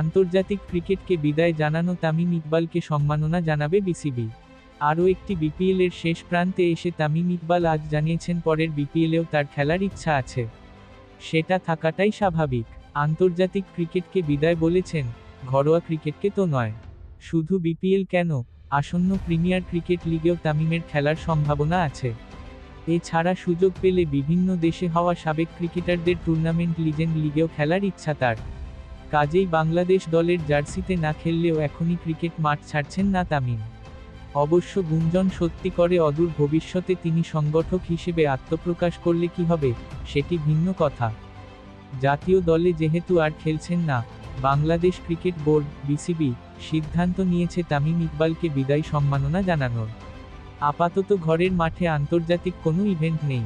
আন্তর্জাতিক ক্রিকেটকে বিদায় জানানো তামিম ইকবালকে সম্মাননা জানাবে বিসিবি। আরও একটি বিপিএলের শেষ প্রান্তে এসে তামিম ইকবাল আজ জানিয়েছেন পরের বিপিএলেও তার খেলার ইচ্ছা আছে। সেটা থাকাটাই স্বাভাবিক। আন্তর্জাতিক ক্রিকেটকে বিদায় বলেছেন, ঘরোয়া ক্রিকেটকে তো নয়। শুধু বিপিএল কেন? আসন্ন প্রিমিয়ার ক্রিকেট লিগেও তামিমের খেলার সম্ভাবনা আছে। এছাড়া সুযোগ পেলে বিভিন্ন দেশে হওয়া সাবেক ক্রিকেটারদের টুর্নামেন্ট লিজেন্ড লিগেও খেলার ইচ্ছা তার। কাজেই বাংলাদেশ দলের জার্সিতে না খেললেও এখনই ক্রিকেট মাঠ ছাড়ছেন না তামিম। অবশ্য গুঞ্জন সত্যি করে অদূর ভবিষ্যতে তিনি সংগঠক হিসেবে আত্মপ্রকাশ করলে কি হবে, সেটি ভিন্ন কথা। জাতীয় দলে যেহেতু আর খেলছেন না, বাংলাদেশ ক্রিকেট বোর্ড, বিসিবি, সিদ্ধান্ত নিয়েছে তামিম ইকবালকে বিদায় সম্মাননা জানানোর। আপাতত ঘরের মাঠে আন্তর্জাতিক কোনো ইভেন্ট নেই।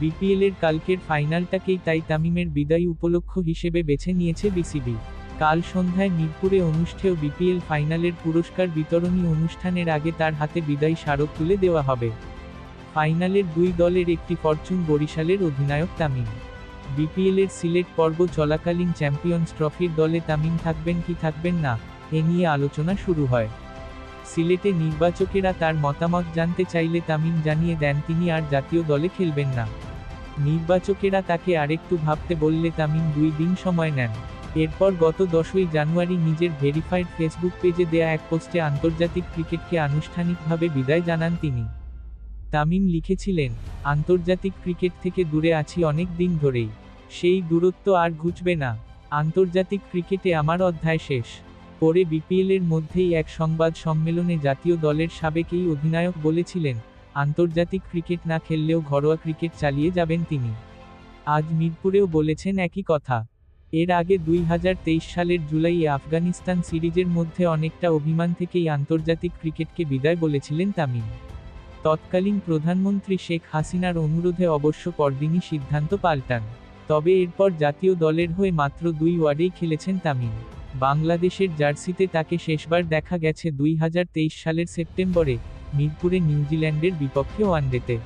বিপিএলের কালকের ফাইনালটাকেই তাই তামিমের বিদায় উপলক্ষ হিসেবে বেছে নিয়েছে বিসিবি। কাল সন্ধ্যায় মিরপুরে অনুষ্ঠেয় বিপিএল ফাইনালের পুরস্কার বিতরণী অনুষ্ঠানের আগে তার হাতে বিদায় স্মারক তুলে দেওয়া হবে। ফাইনালের দুই দলের একটি ফরচুন বরিশালের অধিনায়ক তামিম। বিপিএলের সিলেট পর্ব চলাকালীন চ্যাম্পিয়ন্স ট্রফির দলে তামিম থাকবেন কি থাকবেন না, এ নিয়ে আলোচনা শুরু হয়। সিলেটে নির্বাচকেরা তার মতামত জানতে চাইলে তামিম জানিয়ে দেন, তিনি আর জাতীয় দলে খেলবেন না। নির্বাচকেরা তাকে আরেকটু ভাবতে বললে তামিম দুই দিন সময় নেন। এরপর গত দশই জানুয়ারি নিজের ভেরিফাইড ফেসবুক পেজে দেয়া এক পোস্টে আন্তর্জাতিক ক্রিকেটকে আনুষ্ঠানিকভাবে বিদায় জানান তিনি। তামিম লিখেছিলেন, আন্তর্জাতিক ক্রিকেট থেকে দূরে আছি অনেক দিন ধরেই। সেই দূরত্ব আর ঘুচবে না। আন্তর্জাতিক ক্রিকেটে আমার অধ্যায় শেষ। পরে বিপিএলের মধ্যেই এক সংবাদ সম্মেলনে জাতীয় দলের সাবেক এই অধিনায়ক বলেছিলেন আন্তর্জাতিক ক্রিকেট না খেললেও ঘরোয়া ক্রিকেট চালিয়ে যাবেন তিনি। আজ মিরপুরেও বলেছেন একই কথা। এর আগে দুই হাজার তেইশ সালের জুলাইয়ে আফগানিস্তান সিরিজের মধ্যে অনেকটা অভিমান থেকেই আন্তর্জাতিক ক্রিকেটকে বিদায় বলেছিলেন তামিম। তৎকালীন প্রধানমন্ত্রী শেখ হাসিনার অনুরোধে অবশ্য পরদিনই সিদ্ধান্ত পাল্টান। তবে এরপর জাতীয় দলের হয়ে মাত্র দুই ওয়ার্ডেই খেলেছেন তামিম। বাংলাদেশের জার্সিতে তাকে শেষবার দেখা গেছে দুই হাজার তেইশ সালের সেপ্টেম্বরে। মিরপুরে নিউজিল্যান্ডের বিপক্ষে ওয়ানডেতে